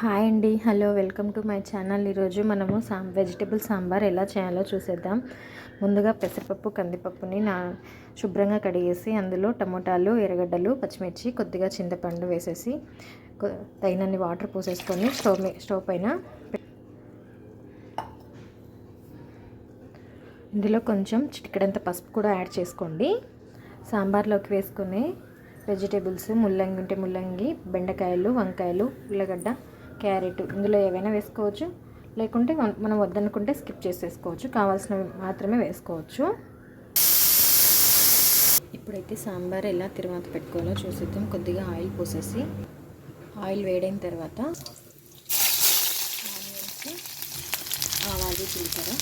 Hi అండి. Hello welcome to my channel. ఈరోజు మనము సాం వెజిటేబుల్ సాంబార్ ఎలా చేయాలో చూసేద్దాం. ముందుగా పెసరపప్పు కందిపప్పుని నా శుభ్రంగా కడిగేసి అందులో టమోటాలు ఎర్రగడ్డలు పచ్చిమిర్చి కొద్దిగా చింతపండు వేసేసి తగినన్ని వాటర్ పోసేసుకొని స్టవ్ మీ స్టవ్ పైన ఇందులో కొంచెం చిటికడంత పసుపు కూడా యాడ్ చేసుకోండి. సాంబార్లోకి వేసుకునే వెజిటేబుల్స్ ముల్లంగి ఉంటే ముల్లంగి బెండకాయలు వంకాయలు ఉల్లగడ్డ క్యారెట్ ఇందులో ఏవైనా వేసుకోవచ్చు. లేకుంటే మన- వద్దనుకుంటే స్కిప్ చేసేసుకోవచ్చు. కావాల్సినవి మాత్రమే వేసుకోవచ్చు. ఇప్పుడైతే సాంబార్ ఎలా తిరువాత పెట్టుకోవాలో చూసేద్దాం. కొద్దిగా ఆయిల్ పోసేసి ఆయిల్ వేడైన తర్వాత ఆవాలు జీలకర్ర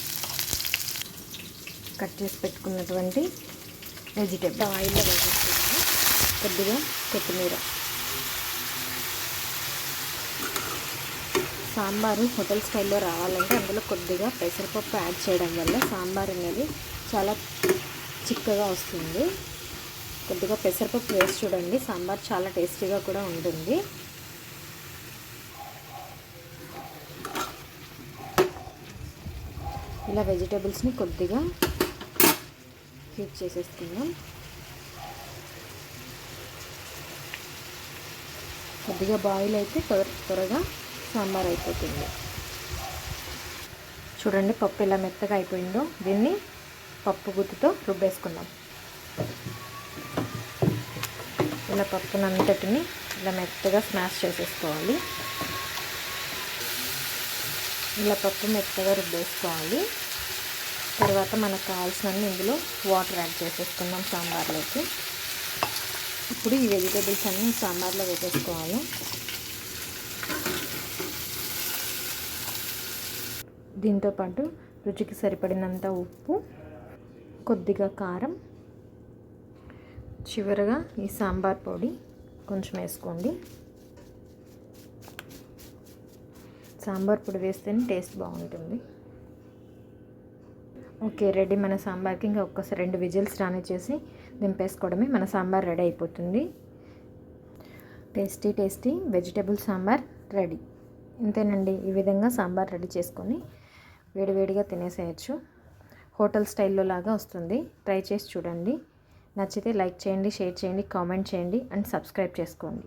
కట్ చేసి పెట్టుకున్నటువంటి వెజిటేబుల్. ఆయిల్లో వేసేస్తున్నాను కొద్దిగా కొత్తిమీర. సాంబారు హోటల్ స్టైల్లో రావాలంటే అందులో కొద్దిగా పెసరపప్పు యాడ్ చేయడం వల్ల సాంబార్ అనేది చాలా చిక్కగా వస్తుంది. కొద్దిగా పెసరపప్పు వేసి చూడండి సాంబార్ చాలా టేస్టీగా కూడా ఉంటుంది. ఇలా వెజిటేబుల్స్ని కొద్దిగా హీట్ చేసేసుకుందాం. కొద్దిగా బాయిల్ అయితే త్వర త్వరగా సాంబార్ అయిపోతుంది. చూడండి పప్పు ఎలా మెత్తగా అయిపోయిందో. దీన్ని పప్పు గుత్తితో రుబ్బేసుకుందాం. ఇలా పప్పునంతటిని ఇలా మెత్తగా స్మాష్ చేసేసుకోవాలి. ఇలా పప్పు మెత్తగా రుబ్బేసుకోవాలి. తర్వాత మనకు కావాల్సినన్ని ఇందులో వాటర్ యాడ్ చేసేసుకుందాం సాంబార్లోకి. ఇప్పుడు ఈ వెజిటేబుల్స్ అన్నీ సాంబార్లో వేసేసుకోవాలి. దీంతోపాటు రుచికి సరిపడినంత ఉప్పు కొద్దిగా కారం చివరగా ఈ సాంబార్ పొడి కొంచెం వేసుకోండి. సాంబార్ పొడి వేస్తేనే టేస్ట్ బాగుంటుంది. Okay ready. మన సాంబార్కి ఇంకా ఒక్కసారి రెండు విజిల్స్ రానిచ్చేసి దింపేసుకోవడమే మన సాంబార్ రెడీ అయిపోతుంది. Tasty tasty vegetable sambar ready. ఇంతేనండి. ఈ విధంగా సాంబార్ రెడీ చేసుకొని వేడివేడిగా తినేసేయచ్చు. హోటల్ స్టైల్లో లాగా వస్తుంది. ట్రై చేసి చూడండి. నచ్చితే లైక్ చేయండి షేర్ చేయండి కామెంట్ చేయండి అండ్ సబ్స్క్రైబ్ చేసుకోండి.